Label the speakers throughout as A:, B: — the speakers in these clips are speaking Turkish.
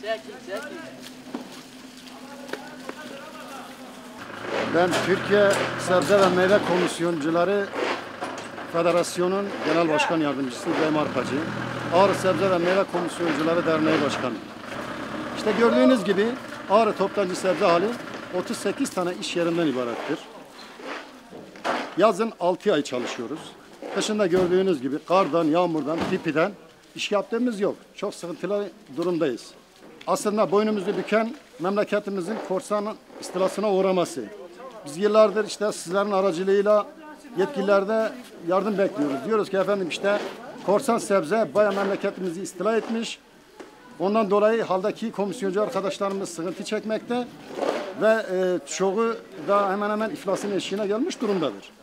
A: Çekin, çekin.
B: Ben Türkiye Sebze ve Meyve Komisyoncuları Federasyonu'nun Genel Başkan Yardımcısı İbrahim Arpacı. Ağrı Sebze ve Meyve Komisyoncuları Derneği Başkanı. İşte gördüğünüz gibi Ağrı Toptancı Sebze Hali 38 tane iş yerinden ibarettir. Yazın 6 ay çalışıyoruz. Kışında gördüğünüz gibi kardan, yağmurdan, tipiden iş yaptığımız yok. Çok sıkıntılı durumdayız. Aslında boynumuzu büken memleketimizin korsan istilasına uğraması. Biz yıllardır işte sizlerin aracılığıyla yetkililerde yardım bekliyoruz. Diyoruz ki efendim işte korsan sebze baya memleketimizi istila etmiş. Ondan dolayı haldaki komisyoncu arkadaşlarımız sıkıntı çekmekte ve e, çoğu da hemen hemen iflasın eşiğine gelmiş durumdadır.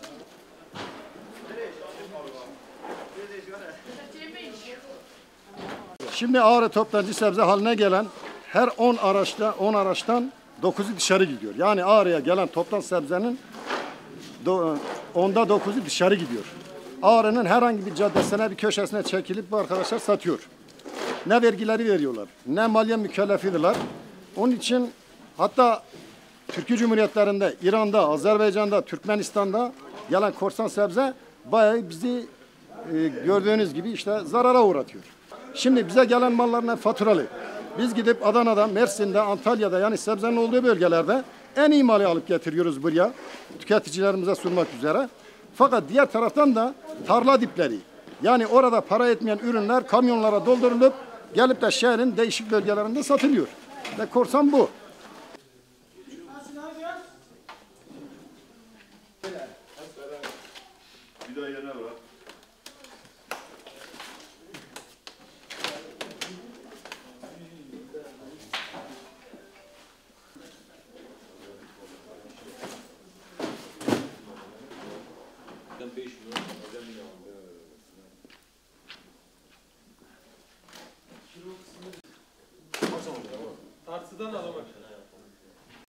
B: Şimdi Ağrı toptancı sebze haline gelen her 10 araçta 10 araçtan 9'u dışarı gidiyor. Yani Ağrı'ya gelen toptan sebzenin onda 9'u dışarı gidiyor. Ağrı'nın herhangi bir caddesine bir köşesine çekilip bu arkadaşlar satıyor. Ne vergileri veriyorlar, ne maliye mükellefidirler. Onun için hatta Türkiye Cumhuriyetlerinde, İran'da, Azerbaycan'da, Türkmenistan'da gelen korsan sebze bayağı bizi e, gördüğünüz gibi işte zarara uğratıyor. Şimdi bize gelen mallarına faturalı. Biz gidip Adana'da, Mersin'de, Antalya'da yani sebzenin olduğu bölgelerde en iyi malı alıp getiriyoruz buraya. Tüketicilerimize sunmak üzere. Fakat diğer taraftan da tarla dipleri. Yani orada para etmeyen ürünler kamyonlara doldurulup gelip de şehrin değişik bölgelerinde satılıyor. Ve korsan bu.
C: Tartıdan alamak.